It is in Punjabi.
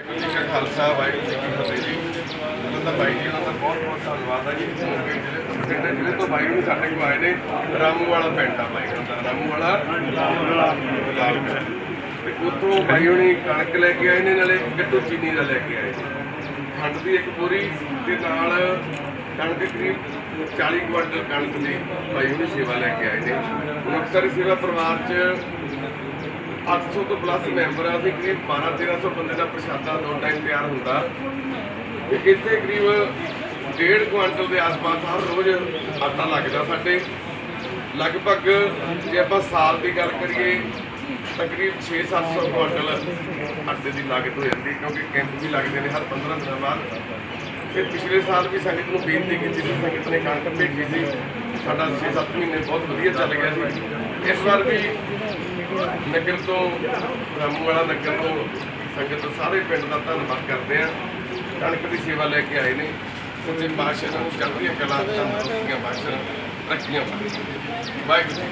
ਵਾਹਿਗੁਰੂ ਜੀ ਕਾ ਖਾਲਸਾ, ਵਾਹਿਗੁਰੂ ਜੀ ਕੀ ਫਤਿਹ ਜੀ। ਉਹਨਾਂ ਦਾ ਬਾਈ ਜੀ ਉਹਨਾਂ ਦਾ ਬਹੁਤ ਬਹੁਤ ਧੰਨਵਾਦ ਹੈ ਜੀ। ਮੋਗੇ ਜ਼ਿਲ੍ਹੇ ਤੋਂ ਬਠਿੰਡੇ ਜ਼ਿਲ੍ਹੇ ਤੋਂ ਬਾਈ ਨੂੰ ਸਾਡੇ ਕੋਲ ਆਏ ਨੇ ਰਾਮੂ ਵਾਲਾ ਪਿੰਡ ਆ ਬਾਈ ਦਾ ਰਾਮੂ ਵਾਲਾ ਗੁਲਾਬ ਤੇ ਉੱਥੋਂ ਬਾਈ ਹੁਣੀ ਕਣਕ ਲੈ ਕੇ ਆਏ ਨੇ, ਨਾਲੇ ਗੱਟੂ ਚੀਨੀ ਦਾ ਲੈ ਕੇ ਆਏ ਨੇ। ਖੰਡ ਦੀ ਇੱਕ ਪੂਰੀ ਦੇ ਨਾਲ ਕਣਕ ਕਰੀਬ 40 ਕੁਇੰਟਲ ਕਣਕ ਦੀ ਬਾਈ ਹੁਣੀ ਸੇਵਾ ਲੈ ਕੇ ਆਏ ਨੇ। ਮੁਕਤਸਰ ਸੇਵਾ ਪਰਿਵਾਰ 'ਚ 800 ਤੋਂ ਪਲੱਸ ਮੈਂਬਰ ਆ, ਤੇ ਕਰੀਬ 12 1300 ਬੰਦੇ ਦਾ ਪ੍ਰਸ਼ਾਦਾ ਦੋ ਟਾਈਮ ਤਿਆਰ ਹੁੰਦਾ। ਤੇ ਇੱਥੇ ਕਰੀਬ ਡੇਢ ਕੁਆਂਟਲ ਦੇ ਆਸ-ਪਾਸ ਹਰ ਰੋਜ਼ ਆਟਾ ਲੱਗਦਾ ਸਾਡੇ। ਲਗਭਗ ਜੇ ਆਪਾਂ ਸਾਲ ਦੀ ਗੱਲ ਕਰੀਏ, ਤਕਰੀਬ 6-700 ਕੁਆਂਟਲ ਆਟੇ ਦੀ ਲਾਗਤ ਹੋ ਜਾਂਦੀ, ਕਿਉਂਕਿ ਕੈਂਪ ਵੀ ਲੱਗਦੇ ਨੇ ਹਰ 15 ਦਿਨਾਂ ਬਾਅਦ। ਤੇ ਪਿਛਲੇ ਸਾਲ ਵੀ ਸੰਗਤ ਨੂੰ ਬੇਨਤੀ ਕੀਤੀ ਸੀ, ਸੰਗਤ ਨੇ ਕਣਕ ਭੇਜੀ ਸੀ। ਸਾਡਾ 6-7 ਮਹੀਨੇ ਬਹੁਤ ਵਧੀਆ ਚੱਲ ਗਿਆ ਸੀ। ਇਸ ਵਾਰ ਵੀ ਨਗਰ ਤੋਂ ਰਾਮੂ ਵਾਲਾ ਨਗਰ ਤੋਂ ਸੰਗਤ ਸਾਰੇ ਪਿੰਡ ਦਾ ਧੰਨਵਾਦ ਕਰਦੇ ਆ ਕਣਕ ਦੀ ਸੇਵਾ ਲੈ ਕੇ ਆਏ ਨੇ। ਸੱਚੇ ਪਾਤਸ਼ਾਹ ਨੂੰ ਚੜ੍ਹਦੀਆਂ ਕਲਾ ਤੰਦਰੁਸਤੀਆਂ ਬਖਸ਼ਣ ਰੱਖੀਆਂ ਵਾਹਿਗੁਰੂ